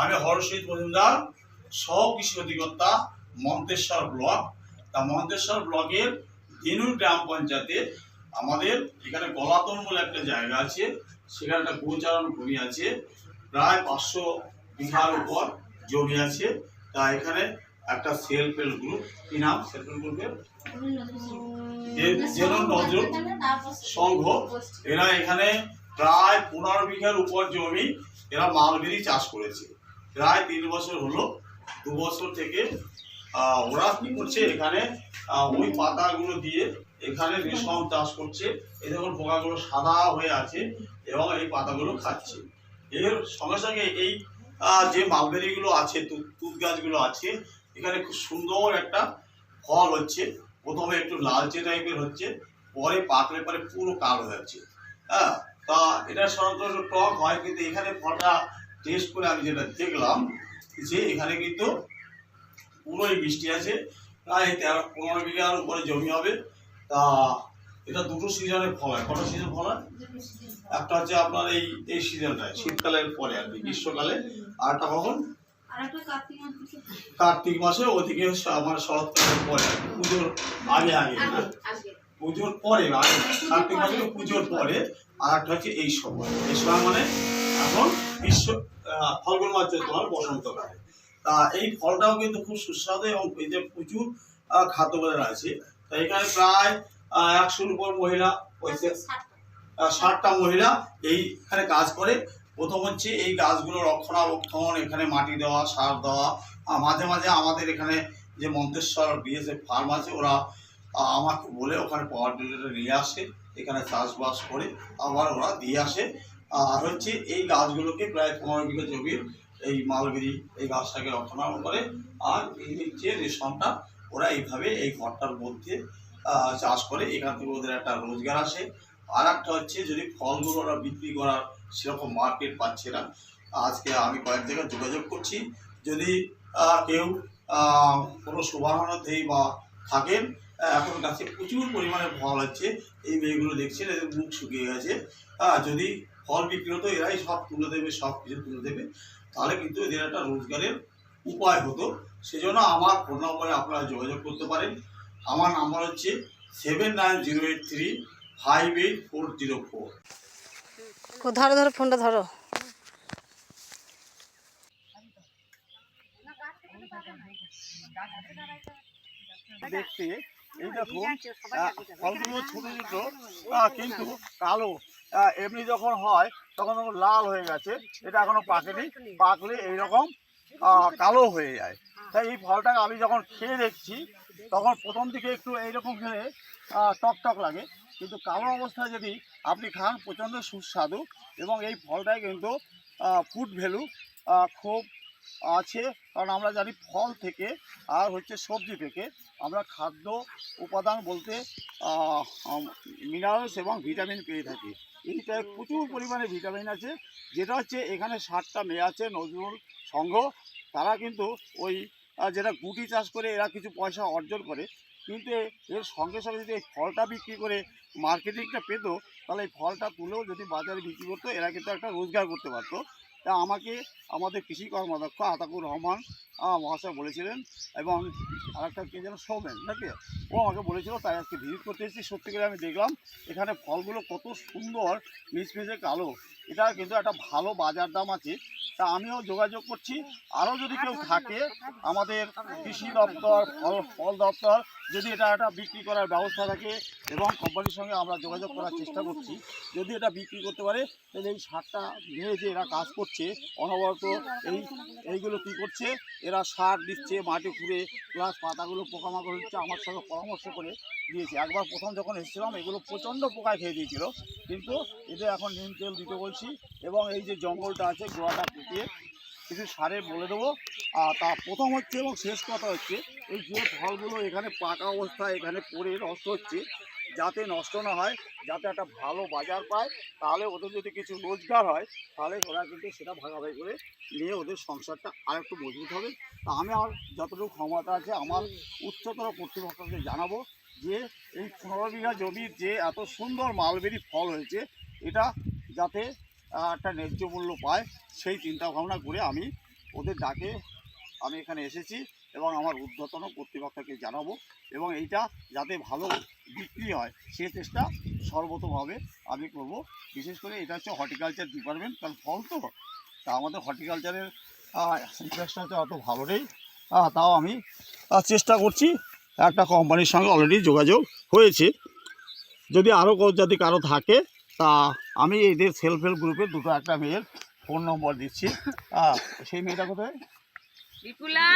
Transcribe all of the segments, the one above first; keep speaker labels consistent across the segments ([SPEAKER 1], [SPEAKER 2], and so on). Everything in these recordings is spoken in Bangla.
[SPEAKER 1] আমি হরশীত মজুমদার সহ কৃষি অধিকর্তা মন্তেশ্বর ব্লক। তা মন্তেশ্বর ব্লকের দিনুর গ্রাম পঞ্চায়েতে আমাদের এখানে গলাতন বলে একটা জায়গা আছে, সেখানে একটা গোচারণ ভূমি আছে। প্রায় পাঁচশো বিঘার উপর জমি আছে। তা এখানে একটা সেলফ হেল্প গ্রুপ কি নাম? সেলফ হেল্প গ্রুপের জেন নজরুল সংঘ। এরা এখানে প্রায় পনেরো বিঘার উপর জমি এরা মালবেরি চাষ করেছে। প্রায় তিন বছর হলো। দু বছর থেকে ওরা কি করছে এখানে ওই পাতাগুলো দিয়ে এখানে রেশম চাষ করছে। এই দেখুন পোকাগুলো সাদা হয়ে আছে এবং এই পাতাগুলো খাচ্ছে। এর সঙ্গে সঙ্গে এই যে মালবেরিগুলো আছে তুত গাছগুলো আছে, এখানে খুব সুন্দর একটা ফল হচ্ছে। প্রথমে একটু লালচে টাইপের হচ্ছে, পরে পাকলে পরে পুরো কালো হয়ে যাচ্ছে। হ্যাঁ তা এটা সাধারণত টক হয়, কিন্তু এখানে ফলটা টেস্ট করে আমি যেটা দেখলাম, যে এখানে কিন্তু পুরোই বৃষ্টি আছে। প্রায় তেরো, পনেরো বিঘার উপরে জমি হবে। তা এটা দুটো সিজনের ফল হয় কটা সিজন ফল হয়? একটা হচ্ছে আপনার এই এই সিজনটায় শীতকালের পরে আর কি গ্রীষ্মকালে আর একটা কখন? কার্তিক মাসে ওদিকে আমার শরৎকালের পরে পুজোর আগে আগে পুজোর পরে আগে কার্তিক মাসে পুজোর পরে আর একটা হচ্ছে এই সময়। এই সময় মানে এখন গ্রীষ্ম ফাল্গুন মাস মাস বসন্তকালে তা এই ফলটাও কিন্তু খুব সুস্বাদু এবং এতে প্রচুর আহ, খাদ্য আছে। তা এখানে প্রায় একশোর উপর মহিলা হয়েছে। ষাটটা মহিলা এইখানে কাজ করে। প্রথম হচ্ছে এই গাছগুলো রক্ষণাবেক্ষণ, এখানে মাটি দেওয়া, সার দেওয়া। মাঝে মাঝে আমাদের এখানে যে মন্তেশ্বর বিএসএফ ফার্ম আছে, ওরা আমাকে বলে ওখানে পাওয়ার টিলারে নিয়ে আসে, এখানে চাষবাস করে, আবার ওরা দিয়ে আসে। আর হচ্ছে এই গাছগুলোকে প্রায় পনেরো বিঘা জমির এই মালবেরি এই গাছটাকে রক্ষণাবেক্ষণ করে। আর এই যে রেশমটা, ওরা এইভাবে এই ঘরটার মধ্যে চাষ করে, এখান থেকে ওদের একটা রোজগার আসে। আর একটা হচ্ছে, যদি ফলগুলো ওরা বিক্রি করার সেরকম মার্কেট পাচ্ছে না, আজকে আমি কয়েক জায়গায় যোগাযোগ করছি। যদি কেউ কোনো শুভানুধ্যায়ী বা থাকেন এখন গাছে প্রচুর পরিমাণে ফল হচ্ছে এই মেয়েগুলো দেখছেন, এদের মুখ শুকিয়ে গেছে। যদি ফল বিক্রি হতো, এরাই সব তুলে দেবে, সব কিছু তুলে দেবে। তাহলে কিন্তু এদের একটা রোজগারের উপায় হতো। সেজন্য আমার ফোন নম্বরে আপনারা যোগাযোগ করতে পারেন। আমার নাম্বার হচ্ছে seven nine zero eight three five eight four zero four
[SPEAKER 2] ধরো ধরো ফোনটা ধরো।
[SPEAKER 1] দেখতে এই দেখুন ফলগুলো ছোট ছোট কিন্তু কালো এমনি যখন হয় তখন তখন লাল হয়ে গেছে। এটা এখনও পাকেনি। পাকলে এইরকম কালো হয়ে যায়। তাই এই ফলটা আমি যখন খেয়ে দেখছি তখন প্রথম দিকে একটু এইরকম খেলে আহ, টক টক লাগে। কিন্তু কালো অবস্থায় যদি আপনি খান প্রচণ্ড সুস্বাদু এবং এই ফলটায় কিন্তু ফুড ভ্যালু খুব আছে। কারণ আমরা জানি ফল থেকে আর হচ্ছে সবজি থেকে আমরা খাদ্য উপাদান বলতে মিনারেলস এবং ভিটামিন পেয়ে থাকি। এইটায় প্রচুর পরিমাণে ভিটামিন আছে। যেটা হচ্ছে এখানে ষাটটা মেয়ে আছে নজরুল সংঘ তারা কিন্তু ওই যেটা গুটি চাষ করে এরা কিছু পয়সা অর্জন করে, কিন্তু এর সঙ্গে সঙ্গে যদি এই ফলটা বিক্রি করে মার্কেটিংটা পেতো, তাহলে এই ফলটা তুলেও যদি বাজারে বিক্রি করতো, এরা কিন্তু একটা রোজগার করতে পারতো। তা আমাকে আমাদের কৃষি কর্মাধ্যক্ষ আতাকুর রহমান মহাশয় বলেছিলেন, এবং আরেকটা কে যেন সৌমেন, নাকি? ও আমাকে বলেছিল, তাই আজকে ভিজিট করতে এসেছি। সত্যি করে আমি দেখলাম, এখানে ফলগুলো কত সুন্দর মিচমিচে কালো। এটা কিন্তু একটা ভালো বাজার দাম আছে। তা আমিও যোগাযোগ করছি। আরও যদি কেউ থাকে, আমাদের কৃষি দপ্তর, ফল ফল দপ্তর, যদি এটা একটা বিক্রি করার ব্যবস্থা থাকে এবং কোম্পানির সঙ্গে আমরা যোগাযোগ করার চেষ্টা করছি। যদি এটা বিক্রি করতে পারে, তাহলে এই সারটা নিয়ে যে এরা কাজ করছে, অনবরত এই, এইগুলো কী করছে, এরা সার দিচ্ছে, মাটি খুঁড়ে প্লাস পাতাগুলো পোকামাকড় হচ্ছে, আমার সঙ্গে পরামর্শ করে দিয়েছে। একবার প্রথম যখন এসেছিলাম, এগুলো প্রচণ্ড পোকায় খেয়ে দিয়েছিল। কিন্তু এদের এখন নিম তেল দিতে বলছি এবং এই যে জঙ্গলটা আছে গোয়াটা কুটিয়ে কিছু সারে বলে দেবো। আর তা প্রথম হচ্ছে এবং শেষ কথা হচ্ছে, এই যে ফলগুলো এখানে পাকা অবস্থায় এখানে পড়ে, নষ্ট হচ্ছে যাতে নষ্ট না হয়, যাতে একটা ভালো বাজার পায়, তাহলে ওদের যদি কিছু রোজগার হয়, তাহলে ওরা কিন্তু সেটা ভাগাভাগি করে নিয়ে ওদের সংসারটা আর একটু মজবুত হবে। তা আমি আমার যতটুকু ক্ষমতা আছে, আমার উচ্চতর কর্তৃপক্ষকে জানাব যে এই পনেরো বিঘা জমির যে এত সুন্দর মালবেরি ফল হয়েছে, এটা যাতে একটা ন্যায্য মূল্য পায়, সেই চিন্তা ভাবনা করে আমি ওদের ডাকে আমি এখানে এসেছি। এবং আমার ঊর্ধ্বতন কর্তৃপক্ষকে জানাব এবং এইটা যাতে ভালো বিক্রি হয়, সে চেষ্টা সর্বতভাবে আমি করব। বিশেষ করে এটা হচ্ছে হর্টিকালচার ডিপার্টমেন্ট, কারণ ফল তো, তা আমাদের হর্টিকালচারের ইনফ্রাস্ট্রাকচার অত ভালো নেই। তাও আমি চেষ্টা করছি, একটা কোম্পানির সঙ্গে অলরেডি যোগাযোগ হয়েছে। যদি আরও যদি কারও থাকে, তা আমি এদের সেলফ হেল্প গ্রুপের দুটো একটা মেয়ের ফোন নম্বর দিচ্ছি। সেই মেয়েটা কোথায়?
[SPEAKER 2] বিপুলা।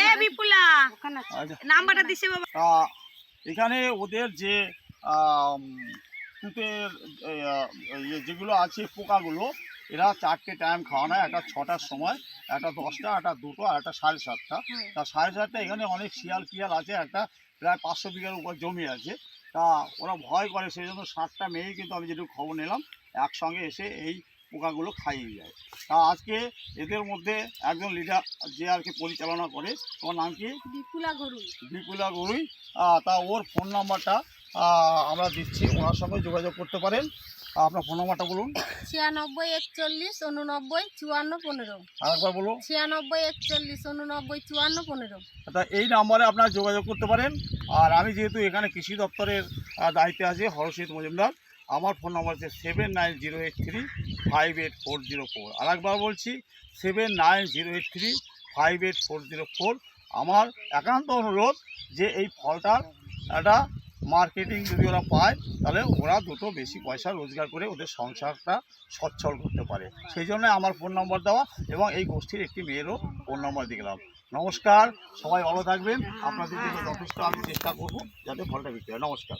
[SPEAKER 2] এ বিপুলা
[SPEAKER 1] আচ্ছা।
[SPEAKER 2] নাম্বারটা দিছে বাবা।
[SPEAKER 1] এখানে ওদের যে তুতের ইয়ে যেগুলো আছে পোকাগুলো এরা চারটে টাইম খাওয়ানো হয় একটা ছটার সময় একটা দশটা একটা দুটো আর একটা সাড়ে সাতটা। তা সাড়ে সাতটা এখানে অনেক শিয়াল ফিয়াল আছে একটা প্রায় পাঁচশো বিঘার উপর জমি আছে। তা ওরা ভয় করে সেই জন্য সাতটা মেয়ে কিন্তু আমি যেটুকু খবর নিলাম একসঙ্গে এসে এই পোকাগুলো খাইয়ে যায়। তা আজকে এদের মধ্যে একজন লিডার যে আর কি পরিচালনা করে ওর নাম কি?
[SPEAKER 2] বিপুলা গরু
[SPEAKER 1] বিপুলা গরুই। তা ওর ফোন নাম্বারটা আমরা দিচ্ছি ওনার সঙ্গে যোগাযোগ করতে পারেন। আপনার ফোন নাম্বারটা বলুন।
[SPEAKER 3] ছিয়ানব্বই একচল্লিশ উননব্বই চুয়ান্ন পনেরো।
[SPEAKER 1] আরেকবার বলুন।
[SPEAKER 3] ছিয়ানব্বই একচল্লিশ উননব্বই চুয়ান্ন পনেরো।
[SPEAKER 1] তা এই নাম্বারে আপনারা যোগাযোগ করতে পারেন। আর আমি যেহেতু এখানে কৃষি দপ্তরের দায়িত্বে আছি হরশিত মজুমদার আমার ফোন নাম্বার হচ্ছে seven nine zero eight three five eight four zero four আরেকবার বলছি seven nine zero eight three five eight four zero four আমার একান্ত অনুরোধ যে এই ফলটার একটা মার্কেটিং যদি ওরা পায়, তাহলে ওরা দুটো বেশি পয়সা রোজগার করে ওদের সংসারটা সচ্ছল করতে পারে। সেই জন্য আমার ফোন নম্বর দেওয়া এবং এই গোষ্ঠীর একটি মেয়েরও ফোন নম্বর দিয়ে গেলাম। নমস্কার, সবাই ভালো থাকবেন। আপনাদের জন্য যথেষ্ট আমি চেষ্টা করব যাতে ফলটা বিক্রি হয়। নমস্কার।